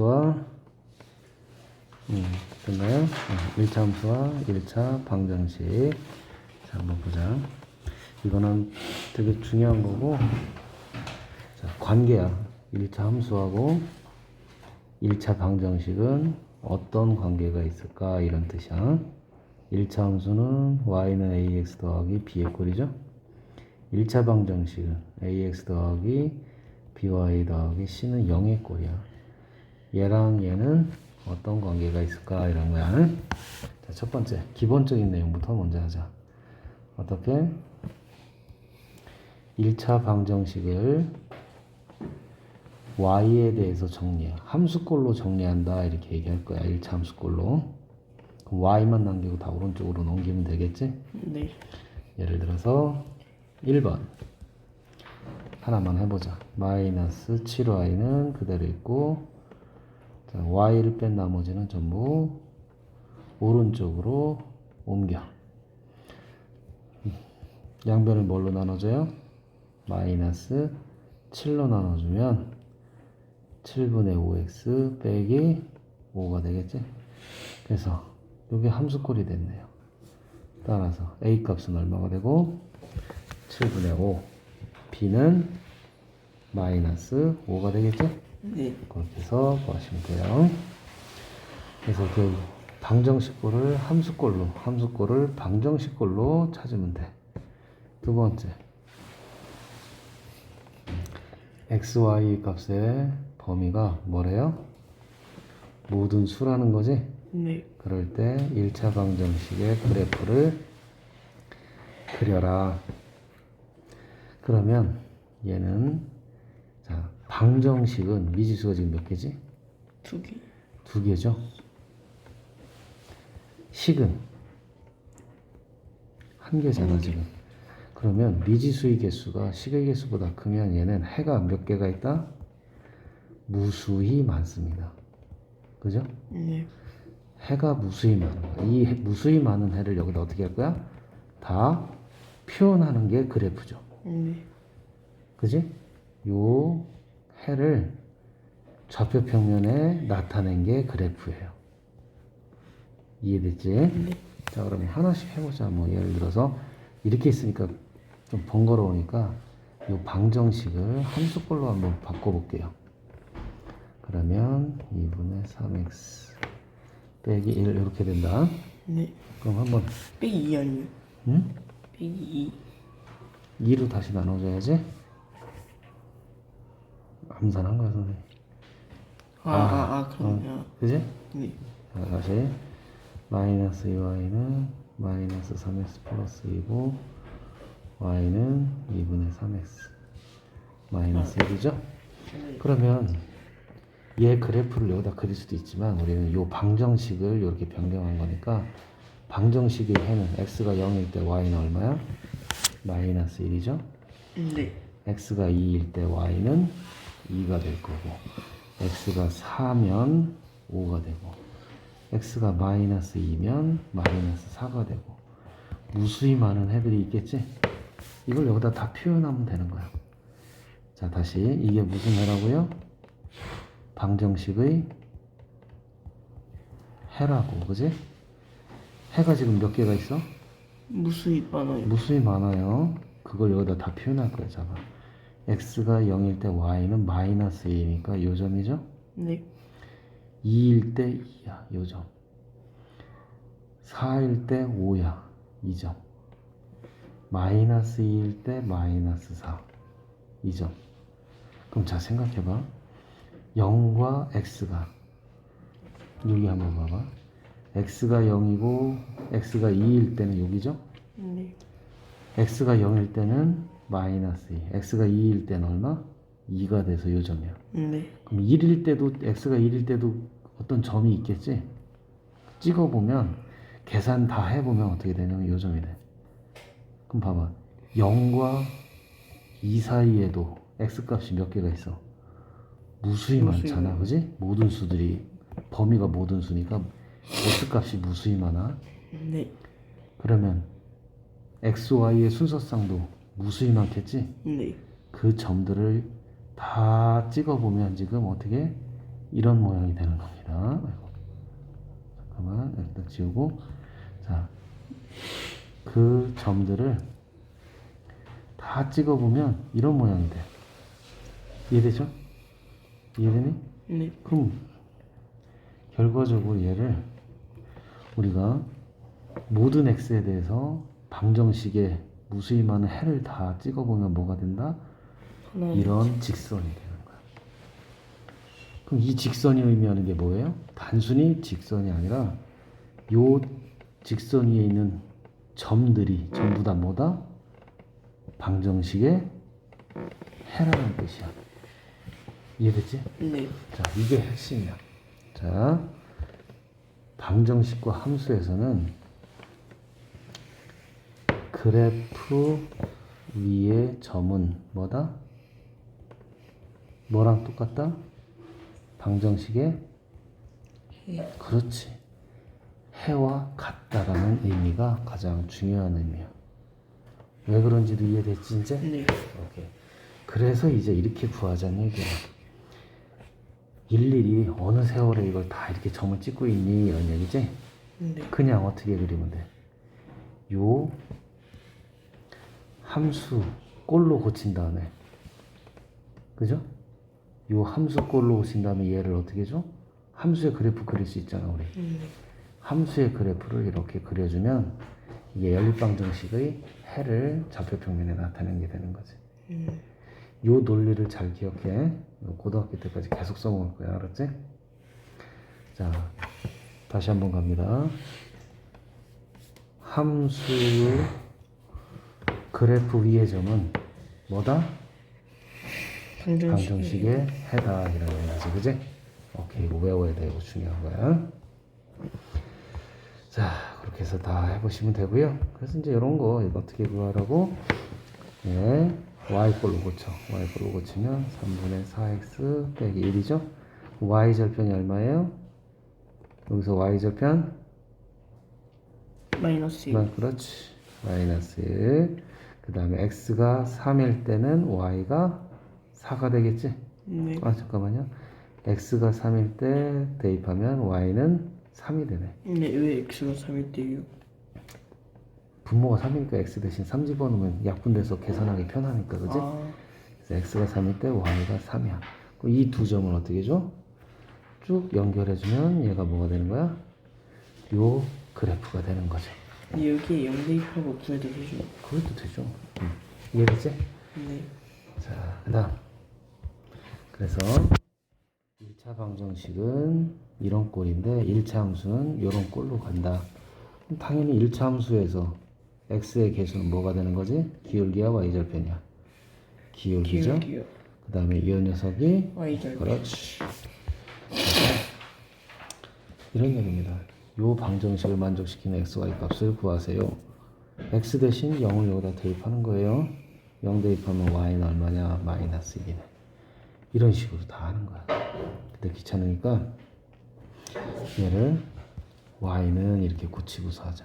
함수와 음, 됐나요? 네, 1차 함수와 1차 방정식. 자 한번 보자. 이거는 되게 중요한 거고 자, 관계야. 1차 함수하고 1차 방정식은 어떤 관계가 있을까? 이런 뜻이야. 1차 함수는 y는 ax 더하기 b의 꼴이죠. 1차 방정식은 ax 더하기 by 더하기 c는 0의 꼴이야 얘랑 얘는 어떤 관계가 있을까 이런 거야 자, 첫 번째 기본적인 내용부터 먼저 하자 어떻게 1차 방정식을 y에 대해서 정리해. 함수꼴로 정리한다. 이렇게 얘기할 거야. 1차 함수꼴로. 그럼 y만 남기고 다 오른쪽으로 넘기면 되겠지? 네. 예를 들어서 1번. 하나만 해보자. 마이너스 7y는 그대로 있고, 자, y를 뺀 나머지는 전부 오른쪽으로 옮겨. 양변을 뭘로 나눠줘요? 마이너스 7로 나눠주면 7분의 5x 빼기 5가 되겠지? 그래서 이게 함수꼴이 됐네요. 따라서 a 값은 얼마가 되고 7분의 5 b는 마이너스 5가 되겠죠? 네. 그렇게 해서 구하시면 돼요. 그래서 그 방정식꼴을 함수꼴로, 함수꼴을 방정식꼴로 찾으면 돼. 두 번째, x, y 값의 범위가 뭐래요? 모든 수라는 거지? 네. 그럴 때 1차 방정식의 그래프를 그려라. 그러면 얘는 자, 방정식은 미지수가 지금 몇 개지? 두 개. 두 개죠. 식은 한 개잖아 지금. 그러면 미지수의 개수가 식의 개수보다 크면 얘는 해가 몇 개가 있다? 무수히 많습니다. 그죠? 네. 해가 무수히 많은 거야. 이 해- 무수히 많은 해를 여기다 어떻게 할 거야? 다 표현하는 게 그래프죠. 네. 그지? 요 해를 좌표 평면에 나타낸 게 그래프예요. 이해됐지? 네. 자, 그러면 하나씩 해보자. 뭐 예를 들어서 이렇게 있으니까 좀 번거로우니까 요 방정식을 함수꼴로 한번 바꿔볼게요. 그러면 2분의 3x 빼기 1 이렇게 된다. 네. 그럼 한번 빼기 2 아니요. 응? 빼기 2. 2로 다시 나눠줘야지. 암산한 거야 선생님. 아, 아, 아, 그럼요. 그지? 네. 자, 다시 마이너스 2y는 마이너스 3x 플러스 2고 y는 2분의 3x 마이너스 1이죠? 그러면 얘 그래프를 여기다 그릴 수도 있지만 우리는 요 방정식을 이렇게 변경한 거니까 방정식의 해는 x가 0일 때 y는 얼마야? 마이너스 1이죠? 네. x가 2일 때 y는 2가 될 거고 x가 4면 5가 되고 x가 마이너스 2면 마이너스 4가 되고 무수히 많은 해들이 있겠지? 이걸 여기다 다 표현하면 되는 거야. 자 다시 이게 무슨 해라고요? 방정식의 해라고 그지? 해가 지금 몇 개가 있어? 무수히 많아요. 무수히 많아요. 그걸 여기다 다 표현할 거야, 잡아. X가 0일 때 y는 마이너스 2니까 요 점이죠? 네. 2일 때 2야, 요 점. 4일 때 5야, 이 점. 마이너스 2일 때 마이너스 4, 이 점. 그럼 자, 생각해봐. 0과 x가, 여기 한번 봐봐. x가 0이고, x가 2일 때는 여기죠? 네. x가 0일 때는 마이너스 2, x가 2일 때는 얼마? 2가 돼서 요 점이야. 네. 그럼 1일 때도 x가 1일 때도 어떤 점이 있겠지? 찍어 보면 계산 다 해보면 어떻게 되냐면 요 점이 돼. 그럼 봐봐. 0과 2 사이에도 x 값이 몇 개가 있어? 무수히 무수히 많잖아. 그지? 모든 수들이 범위가 모든 수니까 x 값이 무수히 많아. 네. 그러면 x, y의 순서상도 무수히 많겠지? 네. 그 점들을 다 찍어보면 지금 어떻게 이런 모양이 되는 겁니다. 아이고. 잠깐만 일단 지우고 자 그 점들을 다 찍어보면 이런 모양이 돼. 이해되죠? 이해되니? 네. 그럼 결과적으로 얘를 우리가 모든 x에 대해서 방정식에 무수히 많은 해를 다 찍어보면 뭐가 된다? 하나. 이런 직선이 되는 거야. 그럼 이 직선이 의미하는 게 뭐예요? 단순히 직선이 아니라 요 직선 위에 있는 점들이 전부 다 뭐다? 방정식의 해라는 뜻이야. 이해됐지? 네. 자, 이게 핵심이야. 자, 방정식과 함수에서는 그래프 위의 점은 뭐다? 뭐랑 똑같다? 방정식의 해. 그렇지. 해와 같다라는 의미가 가장 중요한 의미야. 왜 그런지도 이해됐지 이제? 네. 오케이. 그래서 이제 이렇게 구하자는 얘기야. 일일이 어느 세월에 이걸 다 이렇게 점을 찍고 있니 이런 얘기지? 네. 그냥 어떻게 그리면 돼? 요 함수 꼴로 고친 다음에 그죠? 요 함수 꼴로 고친 다음에 얘를 어떻게 줘? 함수의 그래프 그릴 수 있잖아 우리 네. 함수의 그래프를 이렇게 그려주면 이게 연립방정식의 해를 좌표평면에 나타내게 되는 거지 음. 요 논리를 잘 기억해. 고등학교 때까지 계속 써먹을 거야, 알았지? 자, 다시 한번 갑니다. 함수의 그래프 위의 점은 뭐다? 방정식. 방정식의 해다 이라는 얘기지, 그지? 오케이, 이거 외워야 돼. 이거 중요한 거야. 자, 그렇게 해서 다 해보시면 되고요. 그래서 이제 이런 거 이거 어떻게 구하라고? 네, y꼴로 고쳐. y꼴로 고치면 3분의 4x 빼기 1이죠. y 절편이 얼마예요? 여기서 y 절편? 마이너스 1. 만 그렇지. 마이너스 1. 그 다음에 x가 3일 때는 y가 4가 되겠지? 네. 아 잠깐만요. x가 3일 때 대입하면 y는 3이 되네. 네. 왜 x가 3일 때요? 분모가 3이니까 x 대신 3 집어넣으면 약분돼서 계산하기 편하니까 그지? 아. 그래서 x가 3일 때 y가 3이야. 이 두 점을 어떻게 줘? 쭉 연결해주면 얘가 뭐가 되는 거야? 요 그래프가 되는 거죠. 여기에 0 대입하고 구해도 되죠? 그것도 되죠. 응. 이해됐지? 네. 자, 그 다음. 그래서 1차 방정식은 이런 꼴인데 1차 함수는 이런 꼴로 간다. 그럼 당연히 1차 함수에서 x의 개수는 뭐가 되는 거지? 기울기와 y절편이야. 기울기죠? 기울기요. 그 다음에 이 녀석이 y절. 그렇지. 이런 얘기입니다. 요 방정식을 만족시키는 xy 값을 구하세요. x 대신 0을 여기다 대입하는 거예요. 0 대입하면 y는 얼마냐? 마이너스 1이네. 이런 식으로 다 하는 거야. 근데 귀찮으니까 얘를 y는 이렇게 고치고서 하자.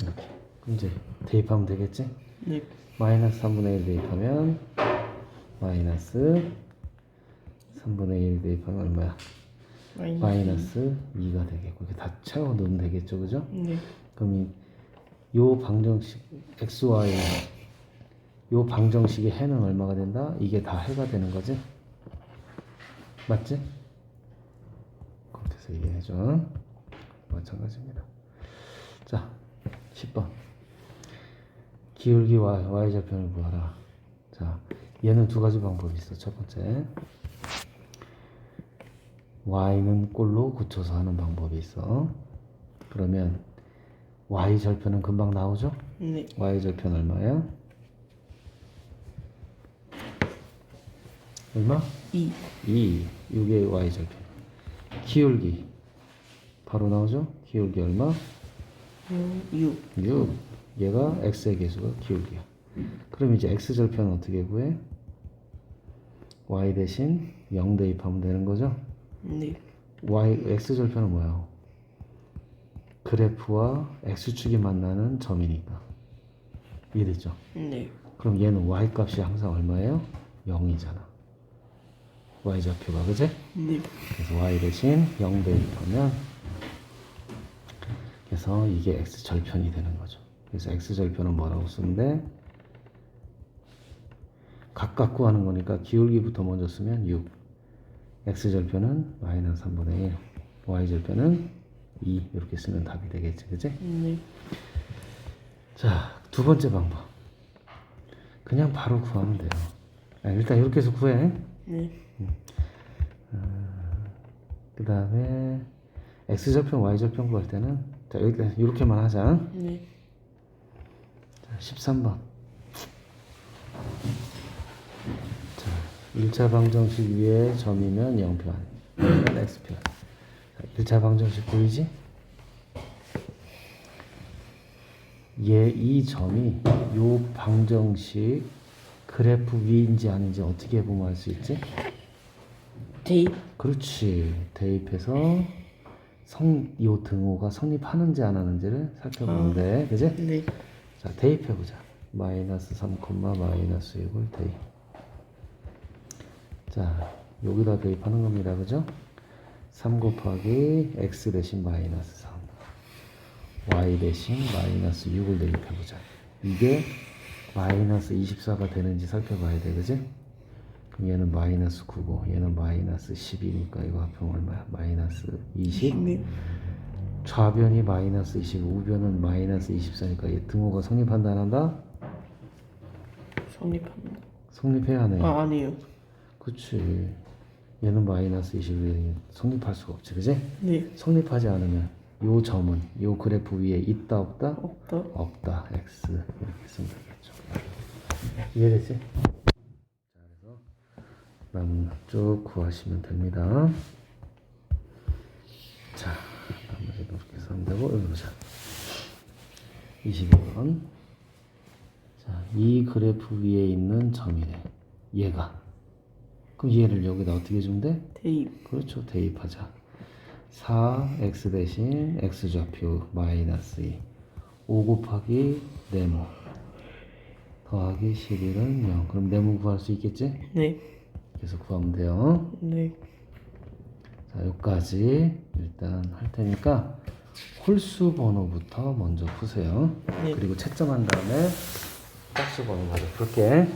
이렇게. 그럼 이제 대입하면 되겠지? 네. 마이너스 3분의 1 대입하면 마이너스 3분의 1 대입하면 얼마야? 마이너스. 마이너스 2가 되겠고 이렇게 다 채워 넣으면 되겠죠 그죠? 네. 그럼 이, 요 방정식 xy 요 방정식의 해는 얼마가 된다? 이게 다 해가 되는 거지? 맞지? 그렇게 해서 이해해줘 마찬가지입니다 자 10번 기울기와 y좌편을 구하라 자 얘는 두 가지 방법이 있어 첫 번째 y는 꼴로 굳혀서 하는 방법이 있어 그러면 y절편은 금방 나오죠? 네. y절편 얼마야? 얼마? 2. 2 이게 y절편 기울기 바로 나오죠? 기울기 얼마? 어, 6. 6 얘가 x의 개수가 기울기야 그럼 이제 x절편은 어떻게 구해? y 대신 0 대입하면 되는 거죠? 네. y x절편은 뭐야? 그래프와 x축이 만나는 점이니까 이해됐죠? 네. 그럼 얘는 y 값이 항상 얼마예요? 0이잖아 y좌표가 그지? 네. 그래서 y 대신 0 대입하면 그래서 이게 x 절편이 되는 거죠. 그래서 x 절편은 뭐라고 돼? 각각 구하는 거니까 기울기부터 먼저 쓰면 6 x 절편은 마이너스 3분의 1 y 절편은 2 이렇게 쓰면 답이 되겠지 그지? 네. 자, 두 번째 방법. 그냥 바로 구하면 돼요. 아, 일단 이렇게 해서 구해. 네. 그 다음에 x절편, y절편 구할 때는 자, 여기 이렇게만 하자. 네. 자, 13번. 자, 1차 방정식 위에 점이면 0편, 아니면 x편. 자, 1차 방정식 보이지? 얘 이 점이 요 방정식 그래프 위인지 아닌지 어떻게 보면 알 수 있지? 대입. 그렇지. 대입해서 성, 요 등호가 성립하는지 안 하는지를 살펴보면 돼. 그지? 네. 자, 대입해보자. 마이너스 3, 마이너스 6을 대입. 자, 여기다 대입하는 겁니다. 그죠? 3 곱하기 x 대신 마이너스 3. y 대신 마이너스 6을 대입해보자. 이게 마이너스 24가 되는지 살펴봐야 돼. 그지? 그럼 얘는 마이너스 9고, 얘는 마이너스 10이니까 이거 합하면 얼마야? 마이너스 20. 네. 좌변이 마이너스 20, 우변은 마이너스 24니까 얘 등호가 성립한다 안 한다? 성립합니다. 성립해야 하네. 아, 아니에요. 그치. 얘는 마이너스 20이 성립할 수가 없지, 그지? 네. 성립하지 않으면 요 점은 요 그래프 위에 있다 없다? 없다. 없다. x 이렇게 쓰면 되겠죠. 이해됐지? 자, 그래서 남은 쭉 구하시면 됩니다. 자, 나머지 이렇게 쓰면 되고 여기 보자. 22번. 자, 이 그래프 위에 있는 점이래. 얘가. 그럼 얘를 여기다 어떻게 주면 돼? 대입. 그렇죠. 대입하자. 4 x 대신 x 좌표 마이너스 2. 5 곱하기 네모 더하기 11은 0. 그럼 네모 구할 수 있겠지? 네. 그래서 구하면 돼요. 네. 자, 여기까지 일단 할 테니까 홀수 번호부터 먼저 푸세요. 네. 그리고 채점한 다음에 짝수 번호 가져 볼게.